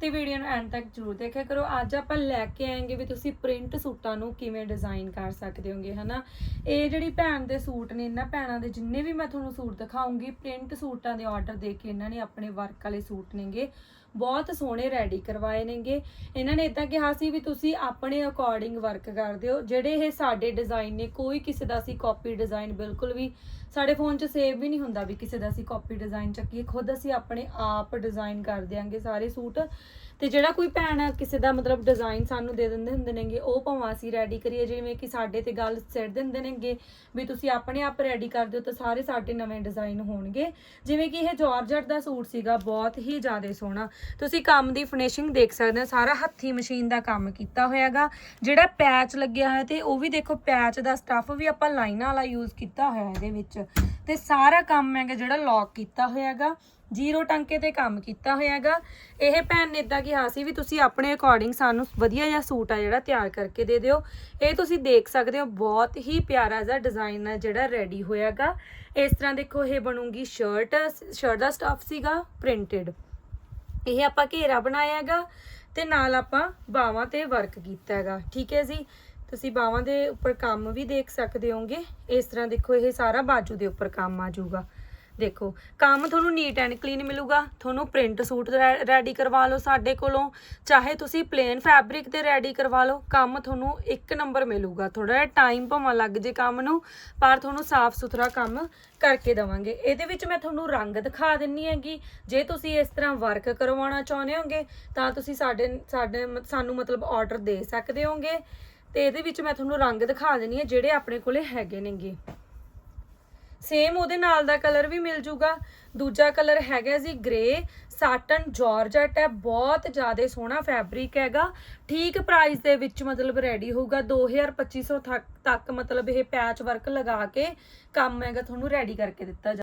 ਤੇ ਵੀਡੀਓ ਨੂੰ ਐਂਡ ਤੱਕ ਜਰੂਰ ਦੇਖਿਆ ਕਰੋ। ਅੱਜ ਆਪਾਂ ਲੈ ਕੇ ਆਏਗੇ ਵੀ ਤੁਸੀਂ ਪ੍ਰਿੰਟ ਸੂਟਾਂ ਨੂੰ ਕਿਵੇਂ ਡਿਜ਼ਾਈਨ ਕਰ ਸਕਦੇ ਹੋਗੇ, ਹਨਾ? ਇਹ ਜਿਹੜੀ ਭੈਣ ਦੇ ਸੂਟ ਨੇ, ਇਹਨਾਂ ਭੈਣਾਂ ਦੇ ਜਿੰਨੇ ਵੀ ਮੈਂ ਤੁਹਾਨੂੰ ਸੂਟ ਦਿਖਾਉਂਗੀ ਪ੍ਰਿੰਟ ਸੂਟਾਂ ਦੇ ਆਰਡਰ ਦੇ ਕੇ ਇਹਨਾਂ ਨੇ ਆਪਣੇ ਵਰਕ ਵਾਲੇ ਸੂਟ ਨੇਗੇ। ਬਹੁਤ ਸੋਹਣੇ ਰੈਡੀ ਕਰਵਾਏ ਨੇਗੇ। ਇਹਨਾਂ ਨੇ ਇਦਾਂ ਕਿਹਾ ਸੀ ਵੀ ਤੁਸੀਂ ਆਪਣੇ ਅਕੋਰਡਿੰਗ ਵਰਕ ਕਰ ਦਿਓ ਜਿਹੜੇ ਇਹ ਸਾਡੇ ਡਿਜ਼ਾਈਨ ਨੇ, ਕੋਈ ਕਿਸੇ ਦਾ ਸੀ ਕਾਪੀ ਡਿਜ਼ਾਈਨ ਬਿਲਕੁਲ ਵੀ ਸਾਡੇ ਫੋਨ 'ਚ ਸੇਵ ਵੀ ਨਹੀਂ ਹੁੰਦਾ ਵੀ ਕਿਸੇ ਦਾ ਅਸੀਂ ਕਾਪੀ ਡਿਜ਼ਾਈਨ ਚੱਕੀਏ, ਖੁਦ ਅਸੀਂ ਆਪਣੇ ਆਪ ਡਿਜ਼ਾਈਨ ਕਰ ਦਿਆਂਗੇ ਸਾਰੇ ਸੂਟ। ਤੇ ਜਿਹੜਾ ਕੋਈ ਭੈਣ ਕਿਸੇ ਦਾ ਮਤਲਬ ਡਿਜ਼ਾਈਨ ਸਾਨੂੰ ਦੇ ਦਿੰਦੇ ਹੁੰਦੇ ਨੇਗੇ, ਉਹ ਭਾਵੇਂ ਅਸੀਂ ਰੈਡੀ ਕਰੀਏ, ਜਿਵੇਂ ਕਿ ਸਾਡੇ ਤੇ ਗੱਲ ਸਿਰ ਦਿੰਦੇ ਨੇਗੇ ਵੀ ਤੁਸੀਂ ਆਪਣੇ ਆਪ ਰੈਡੀ ਕਰ ਦਿਓ ਤਾਂ ਸਾਰੇ ਸਾਡੇ ਨਵੇਂ ਡਿਜ਼ਾਈਨ ਹੋਣਗੇ। ਜਿਵੇਂ ਕਿ ਇਹ ਜਾਰਜਟ ਦਾ ਸੂਟ ਸੀਗਾ, ਬਹੁਤ ਹੀ ਜ਼ਿਆਦਾ ਸੋਹਣਾ। ਤੁਸੀਂ ਕੰਮ ਦੀ ਫਿਨਿਸ਼ਿੰਗ ਦੇਖ ਸਕਦੇ ਹੋ, ਸਾਰਾ ਹੱਥੀ ਮਸ਼ੀਨ ਦਾ ਕੰਮ ਕੀਤਾ ਹੋਇਆਗਾ। ਜਿਹੜਾ ਪੈਚ ਲੱਗਿਆ ਹੋਇਆ ਤੇ ਉਹ ਵੀ ਦੇਖੋ ਪੈਚ ਦਾ ਸਟੱਫ ਵੀ ਆਪਾਂ ਲਾਈਨਾਂ ਵਾਲਾ ਯੂਜ਼ ਕੀਤਾ ਹੋਇਆ ਇਹਦੇ ਵਿੱਚ। ਤੇ ਸਾਰਾ ਕੰਮ ਹੈਗਾ ਜਿਹੜਾ ਲੌਕ ਕੀਤਾ ਹੋਇਆਗਾ। ਜ਼ੀਰੋ ਟਾਂਕੇ ਤੇ ਕੰਮ ਕੀਤਾ ਹੋਇਆਗਾ। ਇਹ ਭੈਣ ਨੇ ਇਦਾਂ ਕਿਹਾ ਸੀ ਵੀ ਤੁਸੀਂ ਆਪਣੇ ਅਕੋਰਡਿੰਗ ਸਾਨੂੰ ਵਧੀਆ ਜਿਹਾ ਸੂਟ ਆ ਜਿਹੜਾ ਤਿਆਰ ਕਰਕੇ ਦੇ ਦਿਓ। ਇਹ ਤੁਸੀਂ ਦੇਖ ਸਕਦੇ ਹੋ, ਬਹੁਤ ਹੀ ਪਿਆਰਾ ਜਿਹਾ ਡਿਜ਼ਾਈਨ ਹੈ ਜਿਹੜਾ ਰੈਡੀ ਹੋਇਆਗਾ। ਇਸ ਤਰ੍ਹਾਂ ਦੇਖੋ, ਇਹ ਬਣੂਗੀ ਸ਼ਰਟ ਸ਼ਰਟ ਦਾ ਸਟੱਫ ਸੀਗਾ ਪ੍ਰਿੰਟਡ ਇਹ ਆਪਾਂ ਘੇਰਾ ਬਣਾਇਆ ਹੈਗਾ ਤੇ ਨਾਲ ਆਪਾਂ ਬਾਵਾਂ ਤੇ ਵਰਕ ਕੀਤਾ ਹੈਗਾ ਠੀਕ ਹੈ ਜੀ? ਤੁਸੀਂ ਬਾਵਾਂ ਦੇ ਉੱਪਰ ਕੰਮ ਵੀ ਦੇਖ ਸਕਦੇ ਹੋਗੇ। ਇਸ ਤਰ੍ਹਾਂ ਦੇਖੋ, ਇਹ ਸਾਰਾ ਬਾਜੂ ਦੇ ਉੱਪਰ ਕੰਮ ਆ ਜਾਊਗਾ। ਦੇਖੋ, ਕੰਮ ਤੁਹਾਨੂੰ ਨੀਟ ਐਂਡ ਕਲੀਨ ਮਿਲੂਗਾ। ਤੁਹਾਨੂੰ ਪ੍ਰਿੰਟ ਸੂਟ ਰੈਡੀ ਕਰਵਾ ਲਓ ਸਾਡੇ ਕੋਲੋਂ। ਚਾਹੇ ਤੁਸੀਂ ਪਲੇਨ ਫੈਬਰਿਕ ਤੇ ਰੈਡੀ ਕਰਵਾ ਲਓ, ਕੰਮ ਤੁਹਾਨੂੰ ਇੱਕ ਨੰਬਰ ਮਿਲੂਗਾ। ਥੋੜਾ ਜਿਹਾ ਟਾਈਮ ਭਾਵੇਂ ਲੱਗ ਜੇ ਕੰਮ ਨੂੰ, ਪਰ ਤੁਹਾਨੂੰ ਸਾਫ਼ ਸੁਥਰਾ ਕੰਮ ਕਰਕੇ ਦਵਾਂਗੇ। ਇਹਦੇ ਵਿੱਚ ਮੈਂ ਤੁਹਾਨੂੰ ਰੰਗ ਦਿਖਾ ਦਿੰਨੀ ਹੈਗੀ। ਜੇ ਤੁਸੀਂ ਇਸ ਤਰ੍ਹਾਂ ਵਰਕ ਕਰਵਾਉਣਾ ਚਾਹੁੰਦੇ ਹੋਗੇ, ਤਾਂ ਤੁਸੀਂ ਸਾਡੇ ਸਾਡੇ ਸਾਨੂੰ ਮਤਲਬ ਆਰਡਰ ਦੇ ਸਕਦੇ ਹੋਗੇ। ਤੇ ਇਹਦੇ ਵਿੱਚ ਮੈਂ ਤੁਹਾਨੂੰ ਰੰਗ ਦਿਖਾ ਦਿੰਨੀ ਹੈ, ਜਿਹੜੇ ਆਪਣੇ ਕੋਲੇ ਹੈਗੇ ਨੇਗੇ। ਸੇਮ ਉਹਦੇ ਨਾਲ ਦਾ ਕਲਰ ਵੀ ਮਿਲ ਜੂਗਾ। ਦੂਜਾ ਕਲਰ ਹੈਗਾ ਜੀ ਗ੍ਰੇ ਸਾਟਨ ਜਾਰਜਟ ਹੈ। ਬਹੁਤ ਜ਼ਿਆਦਾ ਸੋਹਣਾ ਫੈਬਰਿਕ ਹੈਗਾ। ਠੀਕ ਪ੍ਰਾਈਸ ਦੇ ਵਿੱਚ ਮਤਲਬ ਰੈਡੀ ਹੋਊਗਾ। 2250 ਤੱਕ ਤੱਕ ਮਤਲਬ ਇਹ ਪੈਚ ਵਰਕ ਲਗਾ ਕੇ ਕੰਮ ਹੈਗਾ, ਤੁਹਾਨੂੰ ਰੈਡੀ ਕਰਕੇ ਦਿੱਤਾ ਜਾ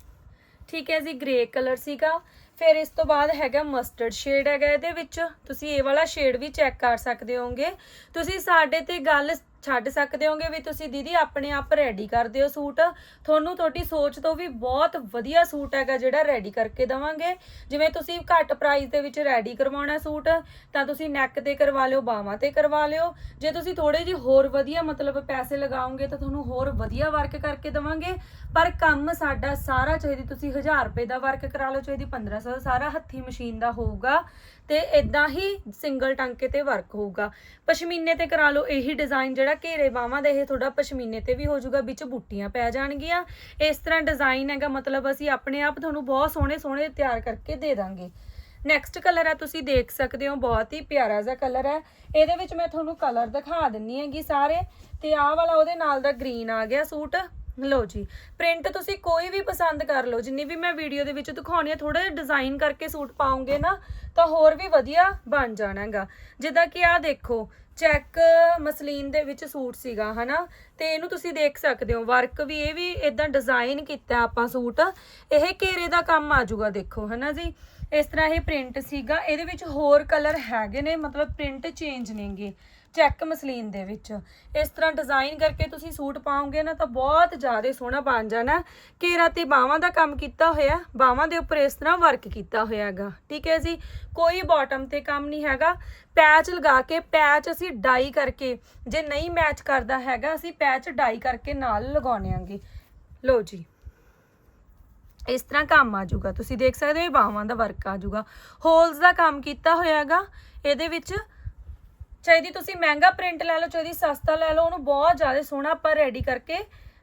ਠੀਕ ਹੈ ਜੀ ਗ੍ਰੇ ਕਲਰ ਸੀਗਾ। ਫਿਰ ਇਸ ਤੋਂ ਬਾਅਦ ਹੈਗਾ ਮਸਟਰਡ ਸ਼ੇਡ ਹੈਗਾ ਇਹਦੇ ਵਿੱਚ। ਤੁਸੀਂ ਇਹ ਵਾਲਾ ਸ਼ੇਡ ਵੀ ਚੈੱਕ ਕਰ ਸਕਦੇ ਹੋਗੇ ਤੁਸੀਂ ਸਾਡੇ ਤੇ ਗੱਲ ਛੱਡ ਸਕਦੇ ਹੋਗੇ ਵੀ ਤੁਸੀਂ ਦੀਦੀ ਆਪਣੇ ਆਪ ਰੈਡੀ ਕਰ ਦਿਓ ਸੂਟ। ਤੁਹਾਨੂੰ ਤੁਹਾਡੀ ਸੋਚ ਤੋਂ ਵੀ ਬਹੁਤ ਵਧੀਆ ਸੂਟ ਹੈਗਾ ਜਿਹੜਾ ਰੈਡੀ ਕਰਕੇ ਦਵਾਂਗੇ। ਜਿਵੇਂ ਤੁਸੀਂ ਘੱਟ ਪ੍ਰਾਈਸ ਦੇ ਵਿੱਚ ਰੈਡੀ ਕਰਵਾਉਣਾ ਸੂਟ, ਤਾਂ ਤੁਸੀਂ ਨੈਕ ਤੇ ਕਰਵਾ ਲਿਓ, ਬਾਹਾਂ ਤੇ ਕਰਵਾ ਲਿਓ। ਜੇ ਤੁਸੀਂ ਥੋੜੇ ਜਿਹੇ ਹੋਰ ਵਧੀਆ ਮਤਲਬ ਪੈਸੇ ਲਗਾਓਗੇ, ਤਾਂ ਤੁਹਾਨੂੰ ਹੋਰ ਵਧੀਆ ਵਰਕ ਕਰਕੇ ਦਵਾਂਗੇ। ਪਰ ਕੰਮ ਸਾਡਾ ਸਾਰਾ ਚਾਹੀਦੀ ਤੁਸੀਂ 1000 ਰੁਪਏ ਦਾ ਵਰਕ ਕਰਾ ਲਓ ਚਾਹੀਦੀ 1500 ਦਾ ਸਾਰਾ ਹੱਥੀ ਮਸ਼ੀਨ ਦਾ ਹੋਊਗਾ ਤੇ ਇਦਾਂ ਹੀ ਸਿੰਗਲ ਟਾਂਕੇ ਤੇ ਵਰਕ ਹੋਊਗਾ। ਪਸ਼ਮੀਨੇ ਤੇ ਕਰਾ ਲਓ, ਇਹੀ ਡਿਜ਼ਾਈਨ ਜਿਹੜਾ ਘੇਰੇ ਬਾਹਾਂ ਦਾ, ਇਹ ਤੁਹਾਡਾ ਪਸ਼ਮੀਨੇ ਤੇ ਵੀ ਹੋ ਜਾਊਗਾ ਵਿੱਚ ਬੂਟੀਆਂ ਪੈ ਜਾਣਗੀਆਂ। ਇਸ ਤਰ੍ਹਾਂ ਡਿਜ਼ਾਈਨ ਹੈਗਾ, ਮਤਲਬ ਅਸੀਂ ਆਪਣੇ ਆਪ ਤੁਹਾਨੂੰ ਬਹੁਤ ਸੋਹਣੇ ਸੋਹਣੇ ਤਿਆਰ ਕਰਕੇ ਦੇ ਦਾਂਗੇ। ਨੈਕਸਟ ਕਲਰ ਹੈ, ਤੁਸੀਂ ਦੇਖ ਸਕਦੇ ਹੋ, ਬਹੁਤ ਹੀ ਪਿਆਰਾ ਜਿਹਾ ਕਲਰ ਹੈ। ਇਹਦੇ ਵਿੱਚ ਮੈਂ ਤੁਹਾਨੂੰ ਕਲਰ ਦਿਖਾ ਦਿੰਨੀ ਹੈਗੀ ਸਾਰੇ, ਤੇ ਆਹ ਵਾਲਾ ਉਹਦੇ ਨਾਲ ਦਾ ਗ੍ਰੀਨ ਆ ਗਿਆ ਸੂਟ। ਲਓ ਜੀ ਪ੍ਰਿੰਟ ਤੁਸੀਂ ਕੋਈ ਵੀ ਪਸੰਦ ਕਰ ਲਓ, ਜਿੰਨੀ ਵੀ ਮੈਂ ਵੀਡੀਓ ਦੇ ਵਿੱਚ ਦਿਖਾਉਣੀ ਆ ਥੋੜਾ ਜਿਹਾ ਡਿਜ਼ਾਈਨ ਕਰਕੇ ਸੂਟ ਪਾਉਂਗੇ ਨਾ, ਤਾਂ ਹੋਰ ਵੀ ਵਧੀਆ ਬਣ ਜਾਣਾਗਾ। ਜਿੱਦਾਂ ਕਿ ਆਹ ਦੇਖੋ, ਚੈੱਕ ਮਸਲੀਨ ਦੇ ਵਿੱਚ ਸੂਟ ਸੀਗਾ, ਹਨਾ? ਤੇ ਇਹਨੂੰ ਤੁਸੀਂ ਦੇਖ ਸਕਦੇ ਹੋ, ਵਰਕ ਵੀ, ਇਹ ਵੀ ਇਦਾਂ ਡਿਜ਼ਾਈਨ ਕੀਤਾ ਆਪਾਂ ਸੂਟ। ਇਹ ਘੇਰੇ ਦਾ ਕੰਮ ਆ ਜਾਊਗਾ ਦੇਖੋ, ਹਨਾ ਜੀ? ਇਸ ਤਰ੍ਹਾਂ ਇਹ ਪ੍ਰਿੰਟ ਸੀਗਾ, ਇਹਦੇ ਵਿੱਚ ਹੋਰ ਕਲਰ ਹੈਗੇ ਨੇ, ਮਤਲਬ ਪ੍ਰਿੰਟ ਚੇਂਜ ਨੇਗੇ। ਚੈੱਕ ਮਸਲੀਨ ਦੇ ਵਿੱਚ। ਇਸ ਤਰ੍ਹਾਂ ਡਿਜ਼ਾਈਨ ਕਰਕੇ ਤੁਸੀਂ ਸੂਟ ਪਾਓਗੇ ਨਾ ਤਾਂ ਬਹੁਤ ਜ਼ਿਆਦਾ ਸੋਹਣਾ ਬਣ ਜਾਣਾ। ਘੇਰਾ ਤੇ ਬਾਹਾਂ ਦਾ ਕੰਮ ਕੀਤਾ ਹੋਇਆ, ਬਾਹਾਂ ਦੇ ਉੱਪਰ ਇਸ ਤਰ੍ਹਾਂ ਵਰਕ ਕੀਤਾ ਹੋਇਆ ਹੈਗਾ। ਠੀਕ ਹੈ ਜੀ? ਕੋਈ ਬਾਟਮ ਤੇ ਕੰਮ ਨਹੀਂ ਹੈਗਾ। ਪੈਚ ਲਗਾ ਕੇ ਪੈਚ ਅਸੀਂ ਡਾਈ ਕਰਕੇ, ਜੇ ਨਹੀਂ ਮੈਚ ਕਰਦਾ ਹੈਗਾ, ਅਸੀਂ ਪੈਚ ਡਾਈ ਕਰਕੇ ਨਾਲ ਲਗਾਉਣੇ ਆਂਗੇ। ਲਓ ਜੀ। ਇਸ ਤਰ੍ਹਾਂ ਕੰਮ ਆ ਜਾਊਗਾ। ਤੁਸੀਂ ਦੇਖ ਸਕਦੇ ਹੋ, ਇਹ ਬਾਹਾਂ ਦਾ ਵਰਕ ਆ ਜਾਊਗਾ। ਹੋਲਸ ਦਾ ਕੰਮ ਕੀਤਾ ਹੋਇਆ ਹੈਗਾ। ਇਹਦੇ ਵਿੱਚ ਚਾਹੀਦੀ ਤੁਸੀਂ ਮਹਿੰਗਾ ਪ੍ਰਿੰਟ ਲੈ ਲਓ, ਚਾਹੀਦੀ ਸਸਤਾ ਲੈ ਲਓ, ਉਹਨੂੰ ਬਹੁਤ ਜ਼ਿਆਦਾ ਸੋਹਣਾ ਆਪਾਂ ਰੈਡੀ ਕਰਕੇ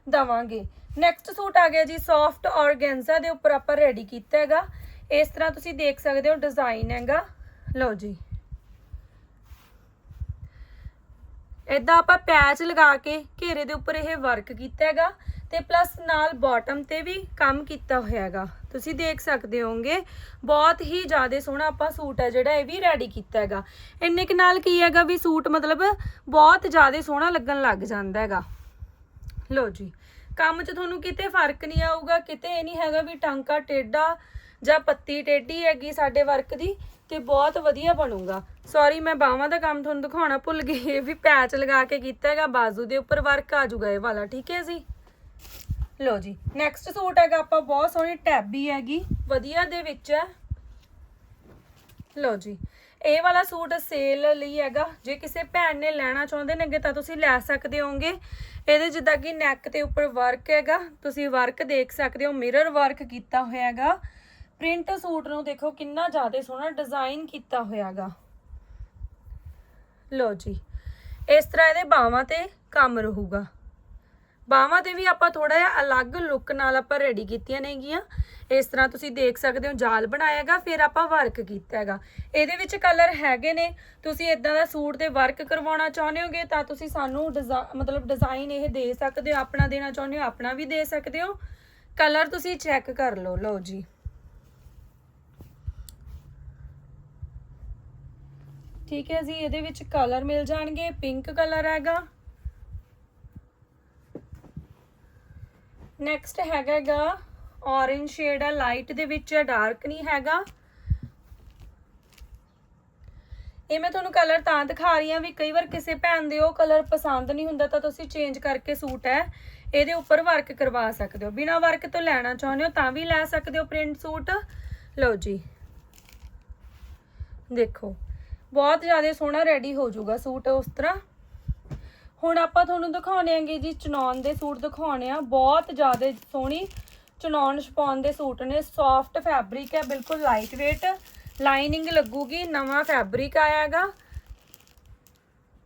ਦਵਾਂਗੇ। ਨੈਕਸਟ ਸੂਟ ਆ ਗਿਆ ਜੀ ਸੌਫਟ ਔਰਗੈਂਜ਼ਾ ਦੇ ਉੱਪਰ ਆਪਾਂ ਰੈਡੀ ਕੀਤਾ ਹੈਗਾ। ਇਸ ਤਰ੍ਹਾਂ ਤੁਸੀਂ ਦੇਖ ਸਕਦੇ ਹੋ ਡਿਜ਼ਾਈਨ ਹੈਗਾ। ਲਓ ਜੀ। ਇਦਾਂ ਆਪਾਂ ਪੈਚ ਲਗਾ ਕੇ ਘੇਰੇ ਦੇ ਉੱਪਰ ਇਹ ਵਰਕ ਕੀਤਾ ਹੈਗਾ ਤੇ ਪਲੱਸ ਨਾਲ ਬਾਟਮ ਤੇ ਵੀ ਕੰਮ ਕੀਤਾ ਹੋਇਆ ਹੈਗਾ। ਤੁਸੀਂ ਦੇਖ ਸਕਦੇ ਹੋਗੇ ਬਹੁਤ ਹੀ ਜ਼ਿਆਦਾ ਸੋਹਣਾ ਆਪਾਂ ਸੂਟ ਹੈ ਜਿਹੜਾ, ਇਹ ਵੀ ਰੈਡੀ ਕੀਤਾ ਹੈਗਾ। ਇੰਨੇ ਕੁ ਨਾਲ ਕੀ ਹੈਗਾ ਵੀ ਸੂਟ ਮਤਲਬ ਬਹੁਤ ਜ਼ਿਆਦਾ ਸੋਹਣਾ ਲੱਗਣ ਲੱਗ ਜਾਂਦਾ ਹੈਗਾ। ਲਓ ਜੀ, ਕੰਮ 'ਚ ਤੁਹਾਨੂੰ ਕਿਤੇ ਫ਼ਰਕ ਨਹੀਂ ਆਊਗਾ, ਕਿਤੇ ਇਹ ਨਹੀਂ ਹੈਗਾ ਵੀ ਟਾਂਕਾ ਟੇਡਾ ਜਾਂ ਪੱਤੀ ਟੇਢੀ ਹੈਗੀ ਸਾਡੇ ਵਰਕ ਦੀ। ਤੇ ਬਹੁਤ ਵਧੀਆ ਬਣੂਗਾ। ਸੌਰੀ ਮੈਂ ਬਾਹਾਂ ਦਾ ਕੰਮ ਤੁਹਾਨੂੰ ਦਿਖਾਉਣਾ ਭੁੱਲ ਗਈ ਇਹ ਵੀ ਪੈਚ ਲਗਾ ਕੇ ਕੀਤਾ ਹੈਗਾ, ਬਾਜ਼ੂ ਦੇ ਉੱਪਰ ਵਰਕ ਆ ਜਾਊਗਾ ਇਹ ਵਾਲਾ, ਠੀਕ ਹੈ ਜੀ? ਲਓ ਜੀ ਨੈਕਸਟ ਸੂਟ ਹੈਗਾ, ਆਪਾਂ ਬਹੁਤ ਸੋਹਣੀ ਟੈਬੀ ਹੈਗੀ, ਵਧੀਆ ਦੇ ਵਿੱਚ ਹੈ। ਲਓ ਜੀ, ਇਹ ਵਾਲਾ ਸੂਟ ਸੇਲ ਲਈ ਹੈਗਾ, ਜੇ ਕਿਸੇ ਭੈਣ ਨੇ ਲੈਣਾ ਚਾਹੁੰਦੇ ਨੇਗੇ ਤਾਂ ਤੁਸੀਂ ਲੈ ਸਕਦੇ ਹੋਗੇ ਇਹਦੇ ਜਿੱਦਾਂ ਕਿ ਨੈਕ ਤੇ ਉੱਪਰ ਵਰਕ ਹੈਗਾ, ਤੁਸੀਂ ਵਰਕ ਦੇਖ ਸਕਦੇ ਹੋ ਮਿਰਰ ਵਰਕ ਕੀਤਾ ਹੋਇਆ ਹੈਗਾ। ਪ੍ਰਿੰਟ ਸੂਟ ਨੂੰ ਦੇਖੋ ਕਿੰਨਾ ਜ਼ਿਆਦਾ ਸੋਹਣਾ ਡਿਜ਼ਾਈਨ ਕੀਤਾ ਹੋਇਆ ਹੈਗਾ ਲਓ ਜੀ, ਇਸ ਤਰ੍ਹਾਂ ਇਹਦੇ ਬਾਹਾਂ ਤੇ ਕੰਮ ਰਹੂਗਾ। ਬਾਹਾਂ ਤੇ ਵੀ ਆਪਾਂ ਥੋੜਾ ਜਿਹਾ ਅਲੱਗ ਲੁੱਕ ਨਾਲ ਆਪਾਂ ਰੈਡੀ ਕੀਤੀਆਂ ਨੇਗੀਆਂ। ਇਸ ਤਰ੍ਹਾਂ ਤੁਸੀਂ ਦੇਖ ਸਕਦੇ ਹੋ, ਜਾਲ ਬਣਾਇਆਗਾ, ਫਿਰ ਆਪਾਂ ਵਰਕ ਕੀਤਾ ਹੈਗਾ ਇਹਦੇ ਵਿੱਚ ਕਲਰ ਹੈਗੇ ਨੇ, ਤੁਸੀਂ ਇਦਾਂ ਦਾ ਸੂਟ ਤੇ ਵਰਕ ਕਰਵਾਉਣਾ ਚਾਹੁੰਦੇ ਹੋਗੇ ਤਾਂ ਤੁਸੀਂ ਸਾਨੂੰ ਡਿਜ਼ਾ- ਮਤਲਬ ਡਿਜ਼ਾਈਨ ਇਹ ਦੇ ਸਕਦੇ ਹੋ, ਆਪਣਾ ਦੇਣਾ ਚਾਹੁੰਦੇ ਹੋ, ਆਪਣਾ ਵੀ ਦੇ ਸਕਦੇ ਹੋ। ਕਲਰ ਤੁਸੀਂ ਚੈੱਕ ਕਰ ਲਓ ਲਓ ਜੀ। ਠੀਕ ਹੈ ਜੀ, ਇਹਦੇ ਵਿੱਚ ਕਲਰ ਮਿਲ ਜਾਣਗੇ ਪਿੰਕ ਕਲਰ ਹੈਗਾ। ਨੈਕਸਟ ਹੈਗਾਗਾ, orange ਸ਼ੇਡ ਹੈ ਲਾਈਟ ਦੇ ਵਿੱਚ ਹੈ ਡਾਰਕ ਨਹੀਂ ਹੈਗਾ। ਇਹ ਮੈਂ ਤੁਹਾਨੂੰ ਕਲਰ ਤਾਂ ਦਿਖਾ ਰਹੀ ਹਾਂ ਵੀ ਕਈ ਵਾਰ ਕਿਸੇ ਭੈਣ ਦੇ ਉਹ ਕਲਰ ਪਸੰਦ ਨਹੀਂ ਹੁੰਦਾ ਤਾਂ ਤੁਸੀਂ ਚੇਂਜ ਕਰਕੇ ਸੂਟ ਹੈ, ਇਹਦੇ ਉੱਪਰ ਵਰਕ ਕਰਵਾ ਸਕਦੇ ਹੋ। ਬਿਨਾ ਵਰਕ ਤੋਂ ਲੈਣਾ ਚਾਹੁੰਦੇ ਹੋ ਤਾਂ ਵੀ ਲੈ ਸਕਦੇ ਹੋ ਪ੍ਰਿੰਟ ਸੂਟ। ਲਓ ਜੀ। ਦੇਖੋ ਬਹੁਤ ਜ਼ਿਆਦਾ ਸੋਹਣਾ ਰੈਡੀ ਹੋ ਜਾਊਗਾ ਸੂਟ ਉਸ ਤਰ੍ਹਾਂ। ਹੁਣ ਆਪਾਂ ਤੁਹਾਨੂੰ ਦਿਖਾਉਣੇ ਆਂਗੇ ਜੀ ਚਨੌਨ ਦੇ ਸੂਟ ਦਿਖਾਉਣੇ ਆ। ਬਹੁਤ ਜ਼ਿਆਦਾ ਸੋਹਣੀ ਚਨੌਨ ਸ਼ਪੌਨ ਦੇ ਸੂਟ ਨੇ। ਸੌਫਟ ਫੈਬਰਿਕ ਹੈ, ਬਿਲਕੁਲ ਲਾਈਟ weight ਲਾਈਨਿੰਗ ਲੱਗੂਗੀ, ਨਵਾਂ ਫੈਬਰਿਕ ਆਇਆਗਾ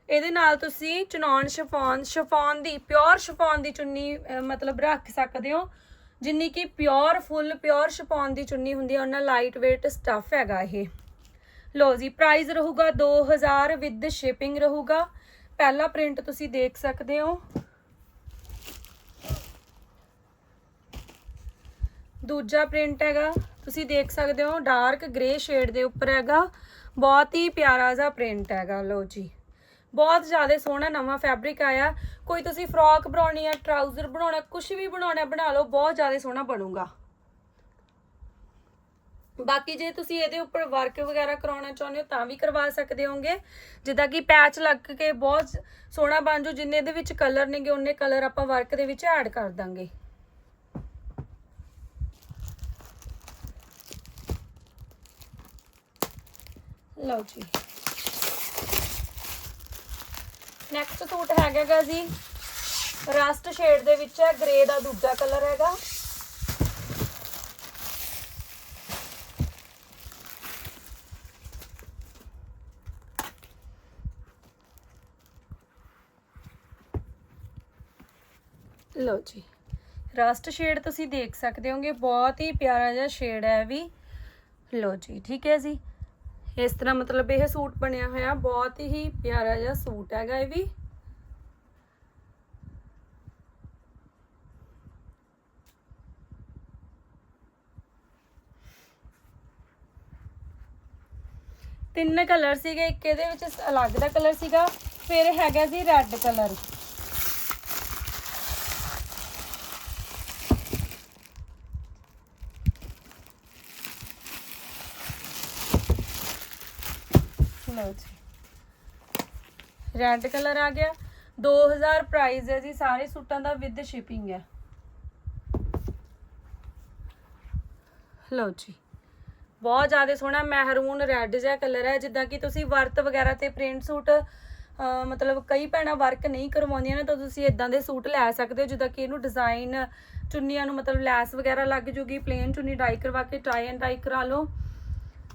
ਇਹਦੇ ਨਾਲ ਤੁਸੀਂ ਚਨੌਨ ਸ਼ਫੌਨ ਸ਼ਫੌਨ ਦੀ ਪਿਓਰ ਸ਼ਫੌਨ ਦੀ ਚੁੰਨੀ ਮਤਲਬ ਰੱਖ ਸਕਦੇ ਹੋ। ਜਿੰਨੀ ਕਿ ਪਿਓਰ ਫੁੱਲ ਪਿਓਰ ਸ਼ਫੌਨ ਦੀ ਚੁੰਨੀ ਹੁੰਦੀ ਹੈ, ਉਹਨਾਂ ਲਾਈਟ weight ਸਟੱਫ ਹੈਗਾ ਇਹ। ਲੋ ਜੀ ਪ੍ਰਾਈਸ ਰਹੂਗਾ 2000 ਵਿਦ ਸ਼ਿਪਿੰਗ ਰਹੂਗਾ। ਪਹਿਲਾ ਪ੍ਰਿੰਟ ਤੁਸੀਂ ਦੇਖ ਸਕਦੇ ਹੋ। ਦੂਜਾ ਪ੍ਰਿੰਟ ਹੈਗਾ, ਤੁਸੀਂ ਦੇਖ ਸਕਦੇ ਹੋ ਡਾਰਕ ਗ੍ਰੇ ਸ਼ੇਡ ਦੇ ਉੱਪਰ ਹੈਗਾ। ਬਹੁਤ ਹੀ ਪਿਆਰਾ ਜਿਹਾ ਪ੍ਰਿੰਟ ਹੈਗਾ ਲੋ ਜੀ। ਬਹੁਤ ਜ਼ਿਆਦਾ ਸੋਹਣਾ ਨਵਾਂ ਫੈਬਰਿਕ ਆਇਆ। ਕੋਈ ਤੁਸੀਂ ਫਰੋਕ ਬਣਾਉਣੀ ਹੈ ਟਰਾਊਜ਼ਰ ਬਣਾਉਣਾ ਕੁਝ ਵੀ ਬਣਾਉਣਾ, ਬਣਾ ਲਓ, ਬਹੁਤ ਜ਼ਿਆਦਾ ਸੋਹਣਾ ਬਣੂਗਾ। ਬਾਕੀ ਜੇ ਤੁਸੀਂ ਇਹਦੇ ਉੱਪਰ ਵਰਕ ਵਗੈਰਾ ਕਰਾਉਣਾ ਚਾਹੁੰਦੇ ਹੋ ਤਾਂ ਵੀ ਕਰਵਾ ਸਕਦੇ ਹੋਗੇ ਜਿੱਦਾਂ ਕਿ ਪੈਚ ਲੱਗ ਕੇ ਬਹੁਤ ਸੋਹਣਾ ਬਣ ਜੂ ਜਿੰਨੇ ਇਹਦੇ ਵਿੱਚ ਕਲਰ ਨੇਗੇ, ਉਹਨੇ ਕਲਰ ਆਪਾਂ ਵਰਕ ਦੇ ਵਿੱਚ ਐਡ ਕਰ ਦਾਂਗੇ। ਲਓ ਜੀ। ਨੈਕਸਟ ਸੂਟ ਹੈਗਾ ਜੀ। ਰਸਟ ਸ਼ੇਡ ਦੇ ਵਿੱਚ ਹੈ ਗ੍ਰੇ ਦਾ ਦੂਜਾ ਕਲਰ ਹੈਗਾ। ਲਓ ਜੀ। ਰਸਟ ਸ਼ੇਡ ਤੁਸੀਂ ਦੇਖ ਸਕਦੇ ਹੋਗੇ, ਬਹੁਤ ਹੀ ਪਿਆਰਾ ਜਿਹਾ ਸ਼ੇਡ ਹੈ ਇਹ ਵੀ। ਲਓ ਜੀ, ਠੀਕ ਹੈ ਜੀ। ਇਸ ਤਰ੍ਹਾਂ ਮਤਲਬ ਇਹ ਸੂਟ ਬਣਿਆ ਹੋਇਆ, ਬਹੁਤ ਹੀ ਪਿਆਰਾ ਜਿਹਾ ਸੂਟ ਹੈਗਾ ਇਹ ਵੀ। ਤਿੰਨ ਕਲਰ ਸੀਗੇ, ਇੱਕ ਇਹਦੇ ਵਿੱਚ ਅਲੱਗ ਦਾ ਕਲਰ ਸੀਗਾ, ਫਿਰ ਹੈਗਾ ਜੀ ਰੈੱਡ ਕਲਰ। ਲਓ ਜੀ ਰੈੱਡ ਕਲਰ ਆ ਗਿਆ। 2000 ਪ੍ਰਾਈਸ ਹੈ ਜੀ, ਸਾਰੇ ਸੂਟਾਂ ਦਾ ਵਿਦ ਸ਼ਿਪਿੰਗ ਹੈ। ਲਓ ਜੀ। ਬਹੁਤ ਜ਼ਿਆਦਾ ਸੋਹਣਾ ਮਹਿਰੂਨ ਰੈੱਡ ਜਿਹਾ ਕਲਰ ਹੈ, ਜਿੱਦਾਂ ਕਿ ਤੁਸੀਂ ਵਰਤ ਵਗੈਰਾ ਤੇ ਪ੍ਰਿੰਟ ਸੂਟ ਮਤਲਬ ਕਈ ਭੈਣਾਂ ਵਰਕ ਨਹੀਂ ਕਰਵਾਉਂਦੀਆਂ ਨੇ, ਤਾਂ ਤੁਸੀਂ ਇਦਾਂ ਦੇ ਸੂਟ ਲੈ ਸਕਦੇ ਹੋ, ਜਿੱਦਾਂ ਕਿ ਇਹਨੂੰ ਡਿਜ਼ਾਈਨ ਚੁੰਨੀਆਂ ਨੂੰ ਮਤਲਬ ਲੈਸ ਵਗੈਰਾ ਲੱਗ ਜੂਗੀ ਪਲੇਨ ਚੁੰਨੀ ਡਾਈ ਕਰਵਾ ਕੇ ਟਾਈ ਐਂਡ ਡਾਈ ਕਰਾ ਲਓ।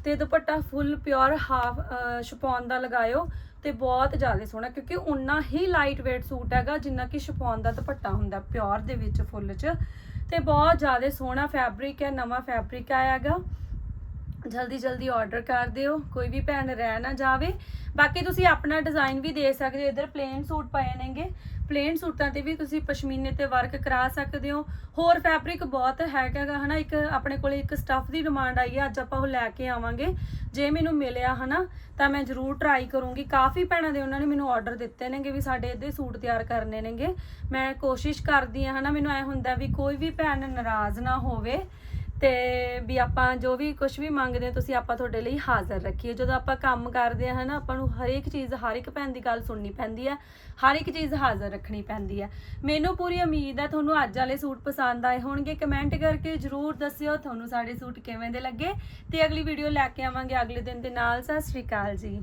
ਤੇ ਦੁਪੱਟਾ ਫੁੱਲ, ਪਿਓਰ ਹਾਫ ਸ਼ਪੌਨ ਦਾ ਲਗਾਇਓ ਤੇ ਬਹੁਤ ਜ਼ਿਆਦਾ ਸੋਹਣਾ ਕਿਉਂਕਿ ਉਨਾ ਹੀ ਲਾਈਟ weight ਸੂਟ ਹੈਗਾ ਜਿੰਨਾ ਕਿ ਸ਼ਪੌਨ ਦਾ ਦੁਪੱਟਾ ਹੁੰਦਾ ਪਿਓਰ ਦੇ ਵਿੱਚ ਫੁੱਲ 'ਚ। ਤੇ ਬਹੁਤ ਜ਼ਿਆਦਾ ਸੋਹਣਾ ਫੈਬਰਿਕ ਹੈ, ਨਵਾਂ ਫੈਬਰਿਕ ਆਇਆ ਹੈਗਾ। ਜਲਦੀ ਜਲਦੀ ਆਰਡਰ ਕਰ ਦਿਓ, ਕੋਈ ਵੀ ਭੈਣ ਰਹਿ ਨਾ ਜਾਵੇ। ਬਾਕੀ ਤੁਸੀਂ ਆਪਣਾ ਡਿਜ਼ਾਈਨ ਵੀ ਦੇ ਸਕਦੇ ਹੋ, ਇਧਰ ਪਲੇਨ ਸੂਟ ਪਏ ਨੇਗੇ। ਪਲੇਨ ਸੂਟਾਂ ਤੇ ਵੀ ਤੁਸੀਂ ਪਸ਼ਮੀਨੇ ਤੇ ਵਰਕ ਕਰਾ ਸਕਦੇ ਹੋ। ਹੋਰ ਫੈਬਰਿਕ ਬਹੁਤ ਹੈਗਾ ਗਾ ਹਨਾ, ਇੱਕ ਆਪਣੇ ਕੋਲੇ ਇੱਕ ਸਟਫ ਦੀ ਡਿਮਾਂਡ ਆਈ ਹੈ ਅੱਜ ਆਪਾਂ ਉਹ ਲੈ ਕੇ ਆਵਾਂਗੇ। ਜੇ ਮੈਨੂੰ ਮਿਲਿਆ, ਹਨਾ, ਤਾਂ ਮੈਂ ਜ਼ਰੂਰ ਟਰਾਈ ਕਰੂੰਗੀ। ਕਾਫੀ ਭੈਣਾਂ ਦੇ ਉਹਨਾਂ ਨੇ ਮੈਨੂੰ ਆਰਡਰ ਦਿੱਤੇ ਨੇਗੇ ਵੀ ਸਾਡੇ ਇਹਦੇ ਸੂਟ ਤਿਆਰ ਕਰਨੇ ਨੇਗੇ। ਮੈਂ ਕੋਸ਼ਿਸ਼ ਕਰਦੀ ਹਾਂ ਹਨਾ, ਮੈਨੂੰ ਐ ਹੁੰਦਾ ਵੀ ਕੋਈ ਵੀ ਭੈਣ ਨਾਰਾਜ਼ ਨਾ ਹੋਵੇ। ਤੇ ਵੀ ਆਪਾਂ ਜੋ ਵੀ ਕੁਝ ਵੀ ਮੰਗਦੇ ਹਾਂ, ਤੁਸੀਂ ਆਪਾਂ ਤੁਹਾਡੇ ਲਈ ਹਾਜ਼ਰ ਰੱਖੀਏ। ਜਦੋਂ ਆਪਾਂ ਕੰਮ ਕਰਦੇ ਆ ਹਨਾ, ਆਪਾਂ ਨੂੰ ਹਰੇਕ ਚੀਜ਼, ਹਰ ਇੱਕ ਭੈਣ ਦੀ ਗੱਲ ਸੁਣਨੀ ਪੈਂਦੀ ਹੈ, ਹਰ ਇੱਕ ਚੀਜ਼ ਹਾਜ਼ਰ ਰੱਖਣੀ ਪੈਂਦੀ ਹੈ। ਮੈਨੂੰ ਪੂਰੀ ਉਮੀਦ ਹੈ, ਤੁਹਾਨੂੰ ਅੱਜ ਵਾਲੇ ਸੂਟ ਪਸੰਦ ਆਏ ਹੋਣਗੇ। ਕਮੈਂਟ ਕਰਕੇ ਜਰੂਰ ਦੱਸਿਓ ਤੁਹਾਨੂੰ ਸਾਡੇ ਸੂਟ ਕਿਵੇਂ ਦੇ ਲੱਗੇ। ਤੇ ਅਗਲੀ ਵੀਡੀਓ ਲੈ ਕੇ ਆਵਾਂਗੇ ਅਗਲੇ ਦਿਨ ਦੇ ਨਾਲ। ਸਤਿ ਸ਼੍ਰੀ ਅਕਾਲ ਜੀ।